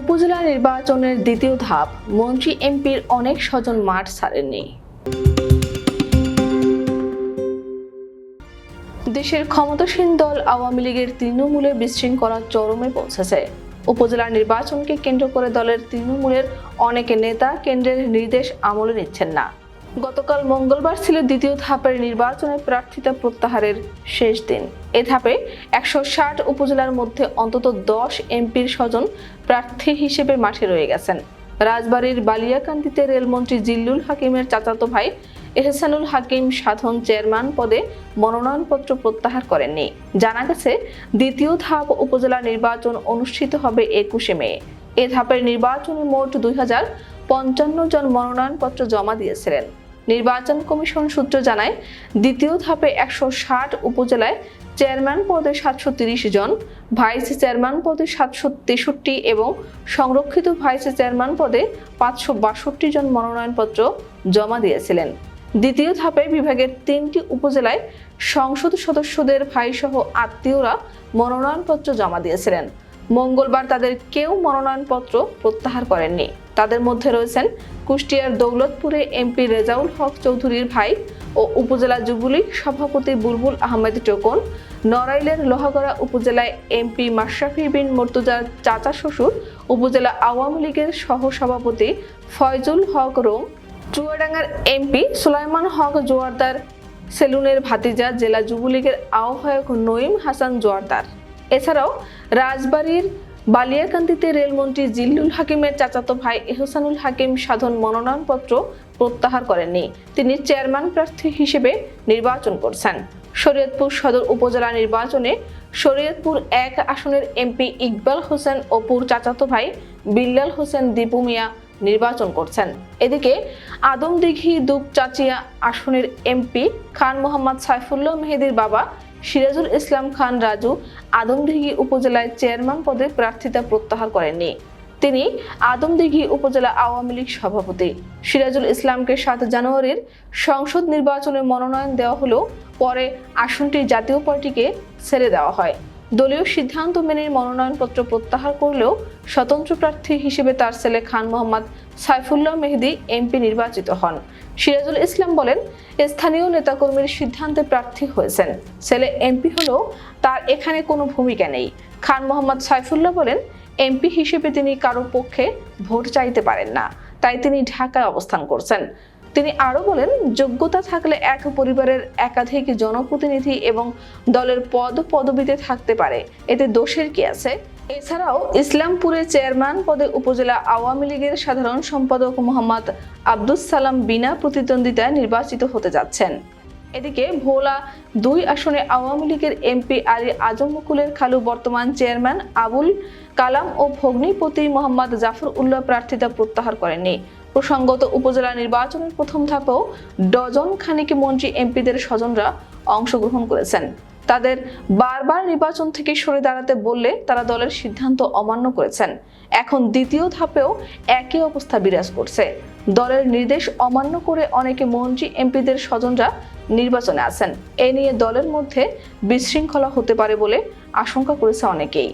উপজেলা নির্বাচনের দ্বিতীয় ধাপ, মন্ত্রী এমপির অনেক স্বজন মাঠ ছাড়েননি। দেশের ক্ষমতাসীন দল আওয়ামী লীগের তৃণমূলে বিশৃঙ্খলা চরমে পৌঁছেছে। উপজেলা নির্বাচনকে কেন্দ্র করে দলের তৃণমূলের অনেকে নেতা কেন্দ্রের নির্দেশ আমলে নিচ্ছেন না। গতকাল মঙ্গলবার ছিল দ্বিতীয় ধাপের নির্বাচনে প্রার্থিতা প্রত্যাহারের শেষ দিন। এ ধাপে একশো ষাট উপজেলার মধ্যে অন্তত দশ এমপির স্বজন প্রার্থী হিসেবে মাঠে রয়ে গেছেন। রাজবাড়ীর বালিয়াকান্দিতে রেলমন্ত্রী জিল্লুল হাকিমের চাচাতো ভাই এহসানুল হাকিম সাধন চেয়ারম্যান পদে মনোনয়নপত্র প্রত্যাহার করেননি। জানা গেছে, দ্বিতীয় ধাপ উপজেলা নির্বাচন অনুষ্ঠিত হবে একুশে মে। এ ধাপের নির্বাচনে মোট দুই হাজার পঞ্চান্ন জন মনোনয়নপত্র জমা দিয়েছিলেন। নির্বাচন কমিশন সূত্র জানায়, দ্বিতীয় ধাপে একশো ষাট উপজেলায় চেয়ারম্যান পদে সাতশো তিরিশ জন, ভাইস চেয়ারম্যান পদে সাতশো তেষট্টি এবং সংরক্ষিত ভাইস চেয়ারম্যান পদে পাঁচশো বাষট্টি জন মনোনয়নপত্র জমা দিয়েছিলেন। দ্বিতীয় ধাপে বিভাগের তিনটি উপজেলায় সংসদ সদস্যদের ভাইসহ আত্মীয়রা মনোনয়নপত্র জমা দিয়েছিলেন। মঙ্গলবার তাদের কেউ মনোনয়নপত্র প্রত্যাহার করেননি। তাদের মধ্যে রয়েছেন কুষ্টিয়ার দৌলতপুরে এমপি রেজাউল হক চৌধুরীর ভাই ও উপজেলা যুবলীগ সভাপতি বুলবুল আহমেদ টোকন, নড়াইলের লোহাগড়া উপজেলায় এমপি মাশরাফি বিন মর্তুজার চাচা শ্বশুর, উপজেলা আওয়ামী লীগের সহসভাপতি ফয়জুল হক রোম, চুয়াডাঙ্গার এমপি সুলাইমান হক জোয়ারদার, সেলুনের ভাতিজা জেলা যুবলীগের আহ্বায়ক নঈম হাসান জোয়ারদার। এছাড়াও রাজবাড়ীর বালিয়াকান্দিতে রেলমন্ত্রী জিল্লুল হাকিমের চাচাতো ভাই এহসানুল হাকিম সাধন মনোনয়নপত্র প্রত্যাহার করেননি। তিনি চেয়ারম্যান প্রার্থী হিসেবে নির্বাচন করছেন। শরীয়তপুর সদর উপজেলা নির্বাচনে শরীয়তপুর এক আসনের এমপি ইকবাল হোসেন অপুর চাচাতো ভাই বিল্লাল হোসেন দীপু মিয়া নির্বাচন করছেন। এদিকে আদমদিঘি দুপচাচিয়া আসনের এমপি খান মোহাম্মদ সাইফুল্লাহ মেহেদির বাবা সিরাজুল ইসলাম খান রাজু আদমদিঘি উপজেলায় চেয়ারম্যান পদে প্রার্থিতা প্রত্যাহার করেননি। তিনি আদমদিঘি উপজেলা আওয়ামী লীগ সভাপতি। সিরাজুল ইসলামকে সাত জানুয়ারির সংসদ নির্বাচনে মনোনয়ন দেওয়া হলেও পরে আসনটি জাতীয় পার্টিকে ছেড়ে দেওয়া হয়। দলীয় সিদ্ধান্ত মেনে মনোনয়নপত্র প্রত্যাহার করলেও স্বতন্ত্র প্রার্থী হিসেবে তার ছেলে খান মোহাম্মদ সাইফুল্লাহ মেহেদি এমপি নির্বাচিত হন। সিরাজুল ইসলাম বলেন, স্থানীয় নেতাকর্মীর সিদ্ধান্তে প্রার্থী হয়েছেন। ছেলে এমপি হলেও তার এখানে কোনো ভূমিকা নেই। খান মোহাম্মদ সাইফুল্লাহ বলেন, এমপি হিসেবে তিনি কারও পক্ষে ভোট চাইতে পারেন না। তাই তিনি ঢাকায় অবস্থান করছেন। তিনি আরও বলেন, যোগ্যতা থাকলে এক পরিবারের একাধিক জনপ্রতিনিধি এবং দলের পদ পদবিতে থাকতে পারে। এতে দোষের কি আছে? এছাড়াও ইসলামপুরে চেয়ারম্যান পদে উপজেলা আওয়ামী লীগের সাধারণ সম্পাদক মোহাম্মদ আব্দুস সালাম বিনা প্রতিদ্বন্দ্বিতায় নির্বাচিত হতে যাচ্ছেন। এদিকে ভোলা দুই আসনে আওয়ামী লীগের এমপি আলী আজম মুকুলের খালু বর্তমান চেয়ারম্যান আবুল কালাম ও ভগ্নিপতি মোহাম্মদ জাফর উল্লাহ প্রার্থিতা প্রত্যাহার করেননি। প্রসঙ্গত উপজেলা নির্বাচনের প্রথম ধাপেও ডজন খানিক মন্ত্রী এমপিদের স্বজনরা অংশগ্রহণ করেছেন। তাদের বারবার নির্বাচন থেকে সরে দাঁড়াতে বললে তারা দলের সিদ্ধান্ত অমান্য করেছেন। এখন দ্বিতীয় ধাপেও একই অবস্থা বিরাজ করছে। দলের নির্দেশ অমান্য করে অনেকে মন্ত্রী এমপিদের স্বজনরা নির্বাচনে আছেন। এ নিয়ে দলের মধ্যে বিশৃঙ্খলা হতে পারে বলে আশঙ্কা করেছে অনেকেই।